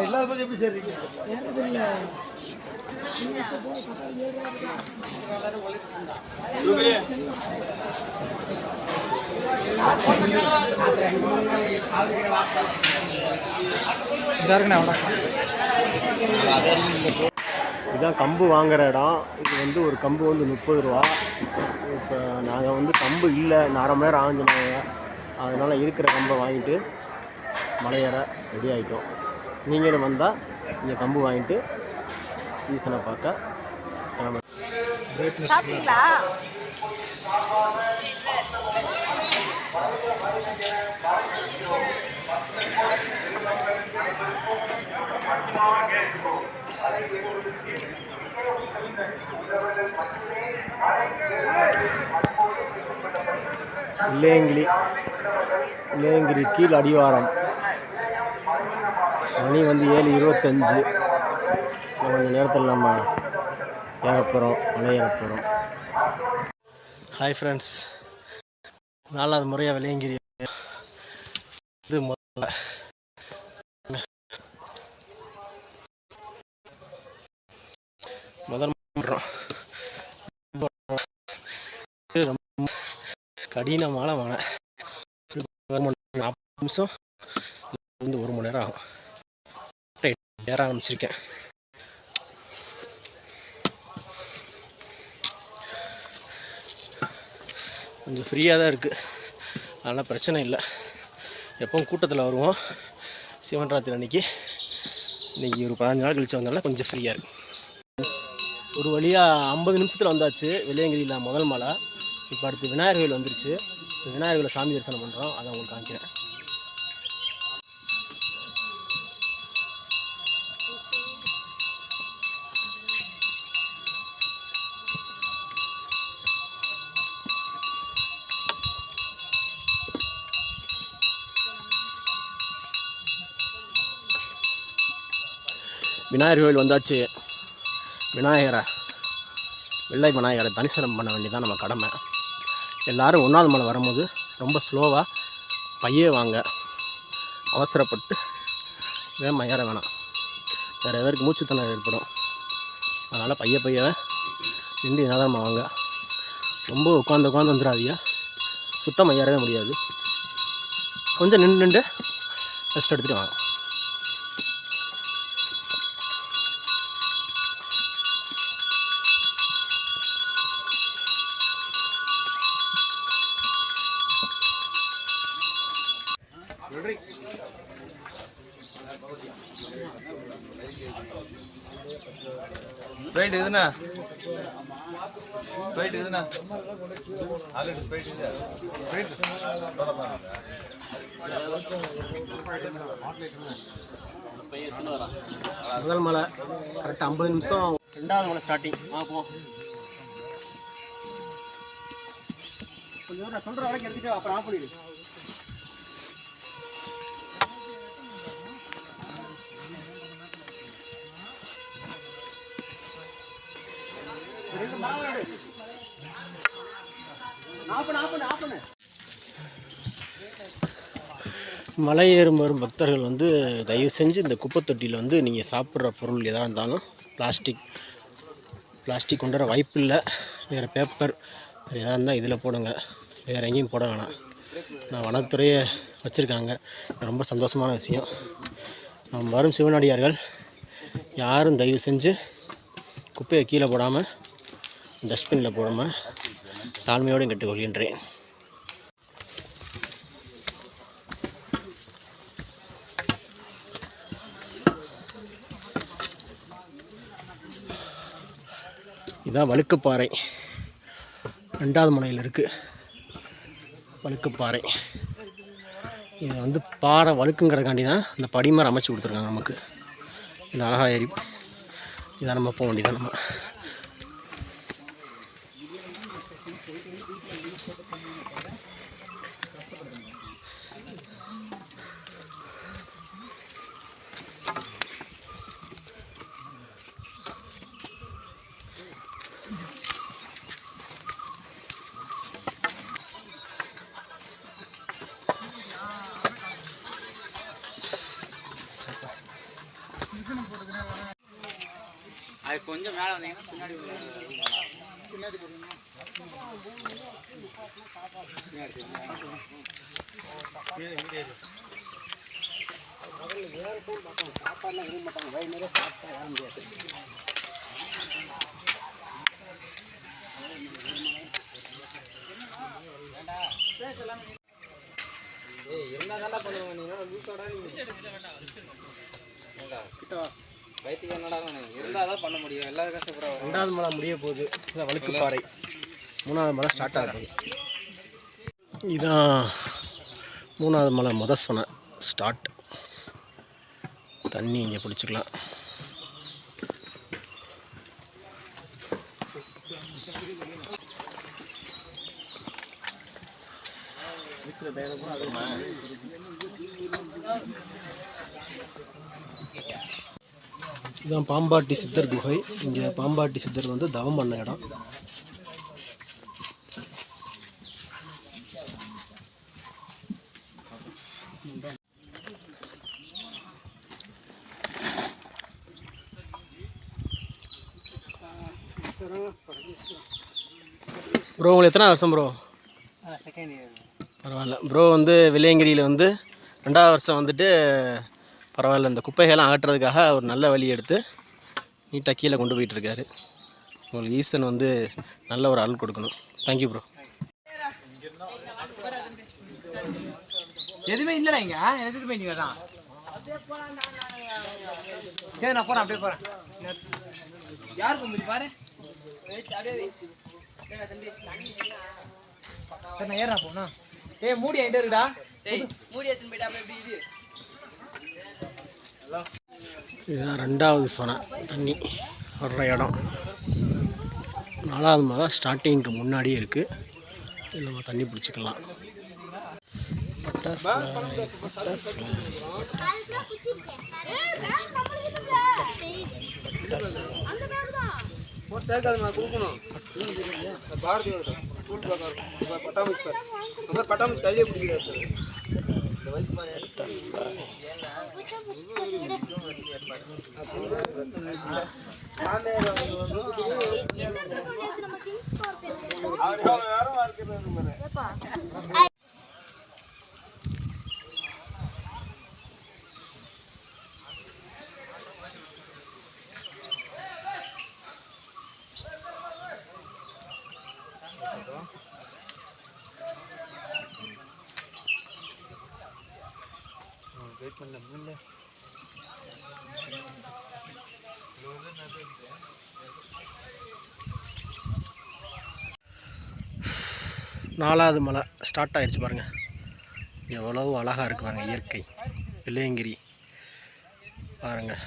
இல்லாத போது எப்படி சரிங்க இதுதான் கம்பு வாங்குற இடம். இது வந்து ஒரு கம்பு வந்து முப்பது ரூபா. இப்போ நாங்கள் வந்து கம்பு இல்லை. இன்னும் அரை மணி நேரம் ஆகுஞ்சுனாங்க அதனால் இருக்கிற கம்பை வாங்கிட்டு மலையேற ரெடி ஆகிட்டோம் நீங்களும் வந்தால் இங்கே கம்பு வாங்கிட்டு சீசனை பார்க்க கிளம்ப சாப்பிட்டீங்களா? இல்லேங்கிலி இல்லேங்கிரி கீழ் அடிவாரம். மணி வந்து ஏழு இருபத்தஞ்சு. கொஞ்சம் நேரத்தில் நம்ம ஏறப்போகிறோம் மலை ஹாய் ஃப்ரெண்ட்ஸ் நாலாவது முறையாக விளையங்கிரி இது முதல்ல முதல் முறை இது ரொம்ப கடினமான மலை ஒரு மணி நேரம், நாற்பது நிமிஷம் வந்து ஒரு மணி நேரம் ஆகும். ஏற ஆரம்பிச்சிருக்கேன். கொஞ்சம் ஃப்ரீயாக தான் இருக்குது அதனால் பிரச்சனை இல்லை. எப்பவும் கூட்டத்தில் வருவோம். சிவன் ராத்திரி அன்னைக்கு. இன்றைக்கி ஒரு பதினஞ்சு நாள் கழிச்சு வந்தாலும் கொஞ்சம் ஃப்ரீயாக இருக்குது ஒரு வழியாக ஐம்பது நிமிஷத்தில் வந்தாச்சு. வெள்ளையங்கிரியில் முதல் மலை இப்போ அடுத்து விநாயகர் கோயில் வந்துருச்சு. இப்போ விநாயகர் கோயில் சாமி தரிசனம் பண்ணுறோம் அதை உங்களுக்கு காமிக்கிறேன். விநாயகர் கோயில் வந்தாச்சு. விநாயகரை வெள்ளை விநாயகரை தரிசனம் பண்ண வேண்டியதான் நம்ம கடமை. எல்லாரும் ஒன்றாவது மலை வரும்போது ரொம்ப ஸ்லோவாக பையே வாங்க. அவசரப்பட்டு வேகமாக ஏற வேணாம். வேறு எதற்கு மூச்சுத்திணறல் ஏற்படும். அதனால் பைய பைய நின்று நிதானமாக வாங்க. ரொம்ப உட்காந்து உட்காந்து வந்துடாதீங்க. சுத்தமாக ஏறவே முடியாது. கொஞ்சம் நின்று நின்று ரெஸ்ட் எடுத்துகிட்டு வாங்க. ஸ்ப்ரைட் இதுண்ணா ஸ்ப்ரைட் இதுண்ணா ஆல்ரெடி ஸ்ப்ரைட் முதல் மலை கரெக்டாக ஐம்பது நிமிஷம் ரெண்டாவது மலை ஸ்டார்டிங் ஆ போ. கொஞ்சம் நான் சொல்கிற வரைக்கும் எடுத்துட்டு அப்புறம் ஆஃப் பண்ணிடு. மலை ஏறும் வரும் பக்தர்கள் வந்து தயவு செஞ்சு இந்த குப்பை தொட்டியில் வந்து நீங்கள் சாப்பிட்ற பொருள் எதாக இருந்தாலும் பிளாஸ்டிக் பிளாஸ்டிக் கொண்டு வர வாய்ப்பு இல்லை. வேறு பேப்பர் வேறு எதாக இருந்தால் இதில் போடுங்க. வேறு எங்கேயும் போட வேணாம். நான் வனத்துறையை வச்சுருக்காங்க. ரொம்ப சந்தோஷமான விஷயம். நாம் வரும் சிவனடியார்கள் யாரும் தயவு செஞ்சு குப்பையை கீழே போடாமல் டஸ்ட்பினில் போடாமல் தாழ்மையோடு கட்டுக்கொள்கின்றேன் இதுதான் வழுக்குப்பாறை. ரெண்டாவது முனையில் இருக்குது வழுக்குப்பாறை. இது வந்து பாறை வழுக்குங்கிறதுக்காண்டி தான் இந்த படிமரம் அமைச்சு கொடுத்துருக்காங்க நமக்கு. இது அழகாக ஏறி இதான் நம்ம போக வேண்டியதான் நம்ம. அது கொஞ்சம் மேலே வந்தீங்கன்னா பின்னாடி வயிற்றுக்கு என்னடா இருந்தால் தான் பண்ண முடியும் எல்லாரும் கஷ்டப்படுறோம் ரெண்டாவது மலை முடிய போகுது வழுக்கு பாறை மூணாவது மலை ஸ்டார்ட் ஆகுது இதான் மூணாவது மலை முத சொன்ன ஸ்டார்ட் தண்ணி இங்கே பிடிச்சிக்கலாம். இதுதான் பாம்பாட்டி சித்தர் குகை. இங்கே பாம்பாட்டி சித்தர் வந்து தவம் பண்ண இடம். ப்ரோ உங்களுக்கு எத்தனை வருஷம் ப்ரோ செகண்ட் இயர் பரவாயில்ல. ப்ரோ வந்து விலையங்கிரியில் வந்து ரெண்டாவது வருஷம் வந்துட்டு பரவாயில்ல. இந்த குப்பைகள்லாம் அகற்றுறதுக்காக ஒரு நல்ல வழி எடுத்து நீட்டாக கீழே கொண்டு போயிட்டு இருக்காரு. உங்களுக்கு ஈசன் வந்து நல்ல ஒரு அருள் கொடுக்கணும். தேங்க்யூ ப்ரோ எதுவுமே இல்லைடா இங்க. எடுத்துட்டு போயிட்டீங்க தான் சரி நான் போறேன் அப்படியே போறேன். யார் கும்பிடு பாரு. சரி நான் ஏறா போனா ஏய் மூடி என்கிட்ட இருக்குடா. இதுதான் ரெண்டாவது சொன தண்ணி வர்ற இடம். நாலாவது மலை ஸ்டார்டிங்க்கு முன்னாடியே இருக்குது இதில் நம்ம தண்ணி பிடிச்சிக்கலாம். பட்டர்ஃப்ளை ஒரு தேர்க்காது நான் கொடுக்கணும் பாரதி பட்டாமிச்சு பார் பட்டாமிச்சு கையிலே பிடிக்கிறாரு நாலாவது மலை ஸ்டார்ட் ஆயிடுச்சு பாருங்கள் எவ்வளவு அழகாக இருக்குது பாருங்கள் இயற்கை. வெள்ளையங்கிரி பாருங்கள்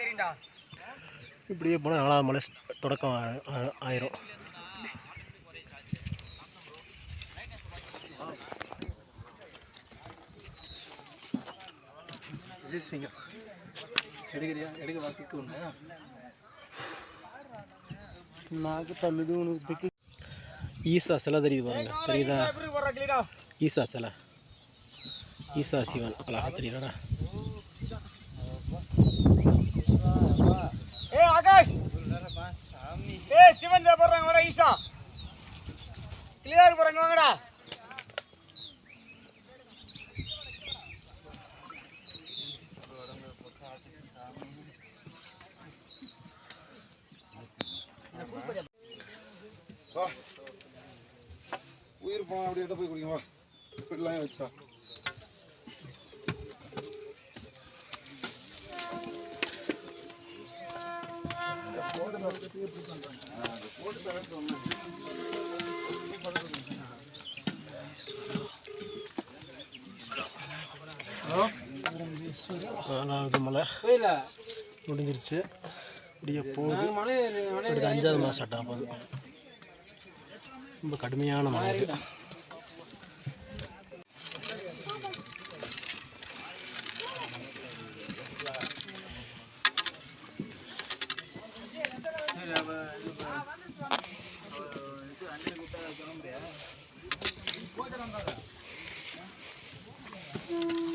தெரியும்டா. இப்படியே போனால் நாலாவது மலை தொடக்கம் ஆயிரும். எடுக்கிறியா எடுக்க வாக்கிட்டு ஒன்று నాకు తల్లిది ఉనికి ஈசா சிலை தெரியுது பாருங்க தெரியுதா ஈசா சிலை ஈசா சிவன் அழகா தெரியுதாடா ஏ ஆகாஷ் ஏ சிவன் போடுறாங்க வாடா ஈஷா கிளியர் போறாங்க வாங்கடா உயிர் போன அப்படியே எடுத்து போய் குடிங்க வா. இப்படிலாம் வச்சா. மலை முடிஞ்சிருச்சு. இப்படியே போகுது. அடுத்து அஞ்சாவது மலை ஸ்டார்ட் ஆக போகுது. ரொம்ப கடுமையான மலை இது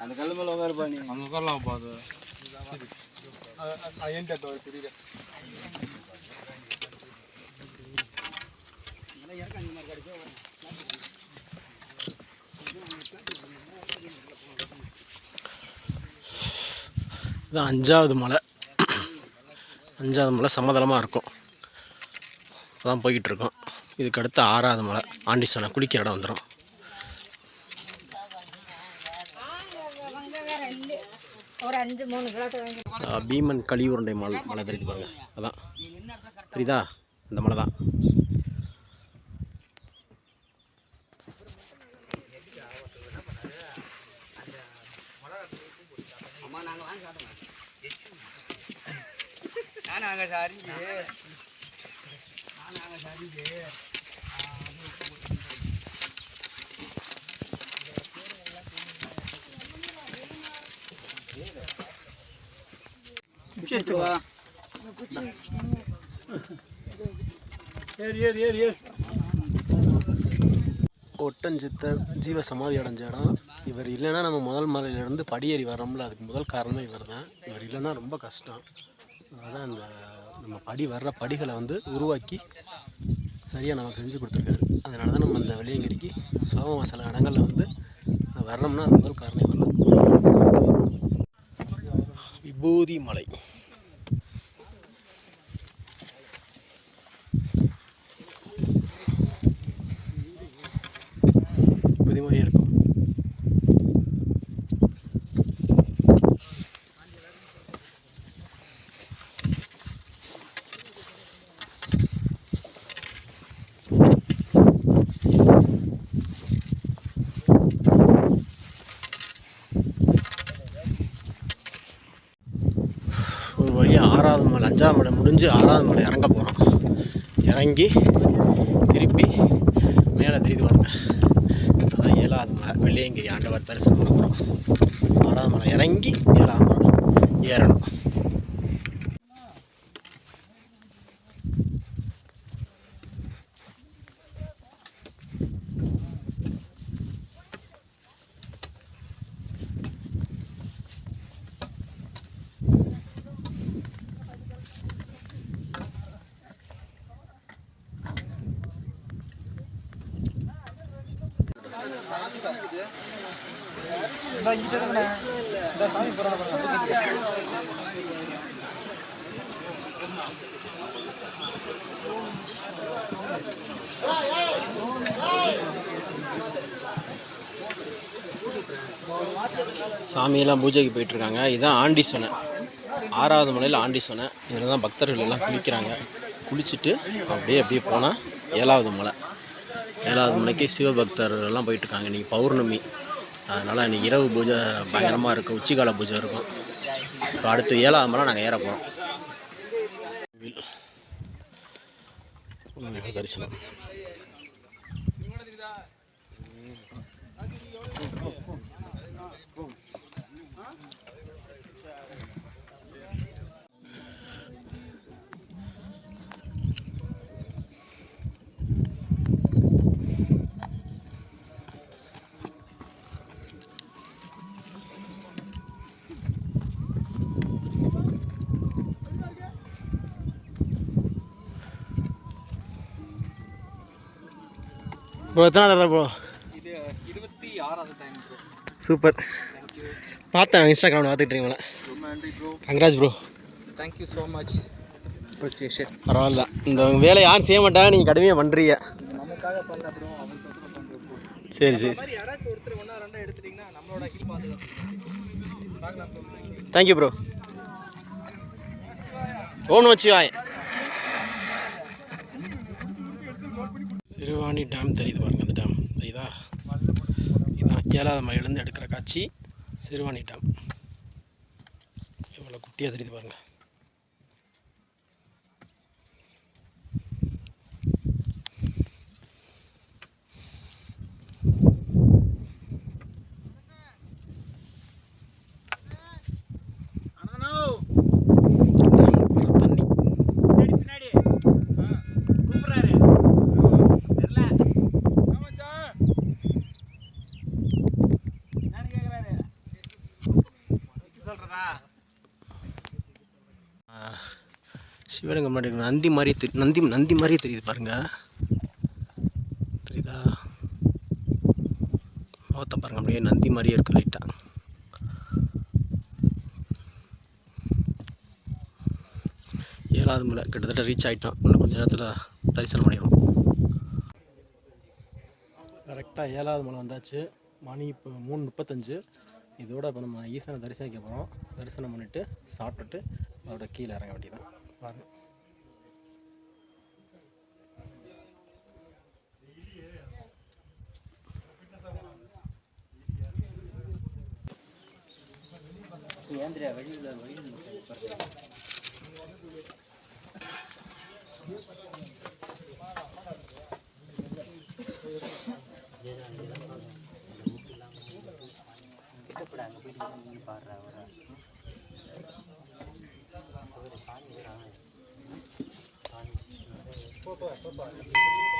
அந்த கல்லு மேல உட்காருப்பா நீ அங்கே உட்காரலாம் பாது ఏంటి తెలియదు இது அஞ்சாவது மலை அஞ்சாவது மலை சமதளமாக இருக்கும் அதான் போய்கிட்டு இருக்கோம் இதுக்கு அடுத்து ஆறாவது மலை ஆண்டிசோனை குளிக்கிற இடம் வந்துடும் பீமன் கழிவுருண்டை மலை மலை தெரியுது பாருங்க. அதான். புரியுதா? இந்த மலை தான். நாங்க சாரிங்க ஏறி ஏறி ஏறி ஏறி ஒட்டஞ்சித்தர் ஜீவ சமாதி அடைஞ்ச இடம் இவர் இல்லைன்னா நம்ம முதல் மலையிலேருந்து படியேறி வரோம்ல அதுக்கு முதல் காரணமே இவர் தான் இவர் இல்லைன்னா ரொம்ப கஷ்டம். அதான் இந்த நம்ம படி வர்ற படிகளை வந்து உருவாக்கி சரியாக நமக்கு செஞ்சு கொடுத்துருக்காரு. அதனால தான் நம்ம இந்த வெளியங்கிரிக்கு சோம சில இடங்களில் வந்து வர்றோம்னா அது முதல் காரணம் இவர் விபூதி மலை விபூதி மாதிரியே இருக்கும் ஒரு வழியாக ஆறாவது மலை அஞ்சாவது மலை முடிஞ்சு ஆறாவது மலை இறங்க போகிறோம் இறங்கி திருப்பி மேலே திருப்பி வரேன் அதான் ஏழாவது மலை வெள்ளையங்கிரி ஆண்டவர் தரிசனம் பண்ண போகிறோம் ஆறாவது மலை இறங்கி ஏழாவது மலை ஏறணும். சாமியெல்லாம் பூஜைக்கு போயிட்டுருக்காங்க. இதுதான் ஆண்டி சொனை ஆறாவது மலையில் ஆண்டி சொனை இதில் தான் பக்தர்கள் எல்லாம் குளிக்கிறாங்க. குளிச்சுட்டு அப்படியே அப்படியே போனால் ஏழாவது மலை. ஏழாவது மணிக்கு சிவபக்தர்கள்லாம் போயிட்டுருக்காங்க. இன்றைக்கி பௌர்ணமி. அதனால் இன்றைக்கி இரவு பூஜை பயங்கரமாக இருக்கும். உச்சிக்கால பூஜை இருக்கும். இப்போ அடுத்து ஏழாவது மணி நாங்கள் ஏற போகிறோம் தரிசனம் ப்ரோ எத்தனை தடவை ப்ரோ இது இருபத்தி ஆறாவது டைம் ப்ரோ சூப்பர் பார்த்தேன் இன்ஸ்டாகிராமில் பார்த்துட்டு இருக்கீங்களா? Bro congrats bro thank you so much appreciation பரவாயில்ல. இந்த வேலை யாரும் செய்ய மாட்டாங்க நீங்கள் கடுமையாக பண்ணுறீங்க ப்ரோ ப்ரோ சரி சரி. மாதிரி யாராச்சும் ஒருத்தர் ஒன்றா ரெண்டா சிறுவாணி டேம் தெரியுது பாருங்க அந்த டேம். தெரியுதா? இதுதான். ஏழாவது மலையிலேருந்து எடுக்கிற காட்சி சிறுவாணி டேம். எவ்வளோ குட்டியாக தெரியுது பாருங்கள் டேம் வர தண்ணி பின்னாடி கூப்பிடுறாரு தெரியல என்னன்னு கேக்குறாரு சொல்றதா சிவலிங்கம் முன்னாடி நந்தி மாதிரி தெரி நந்தி நந்தி மாதிரியே தெரியுது பாருங்கள் தெரியுதா? முகத்தை பாருங்கள் அப்படியே நந்தி மாதிரியே இருக்குது லைட்டாக ஏழாவது முறை கிட்டத்தட்ட ரீச் ஆகிட்டோம் இன்னும் கொஞ்சம் நேரத்தில் தரிசனம் பண்ணிடுவோம் கரெக்டாக ஏழாவது மலை வந்தாச்சு. மணி இப்போ மூணு முப்பத்தஞ்சு. இதோட இப்போ நம்ம ஈசனை தரிசனிக்க போகிறோம் தரிசனம் பண்ணிவிட்டு சாப்பிட்டுட்டு அதோட கீழே இறங்க வேண்டியதான் பாருங்கள் வெளியில் இருக்கு பாருங்க, trabalho.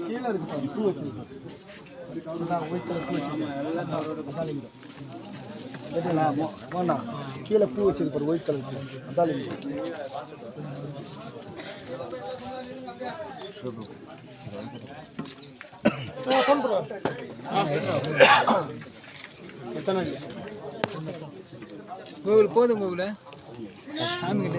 கீழே இருக்கு ஒயிட் கலர் பூ வச்சிருக்கோம் அதான் லிங்கம் கேட்டீங்களா போண்டா கீழே பூ வச்சிருப்பாரு ஒயிட் கலர் பூ. அதான் கோவில் போதும் கோவில்? சாமி கிட்ட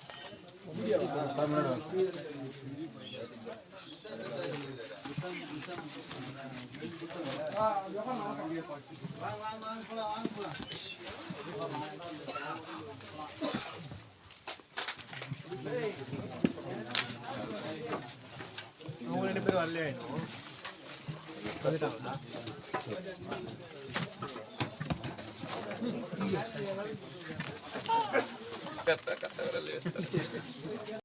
அவங்க ரெண்டு பேரும் Jakarta, Catedral de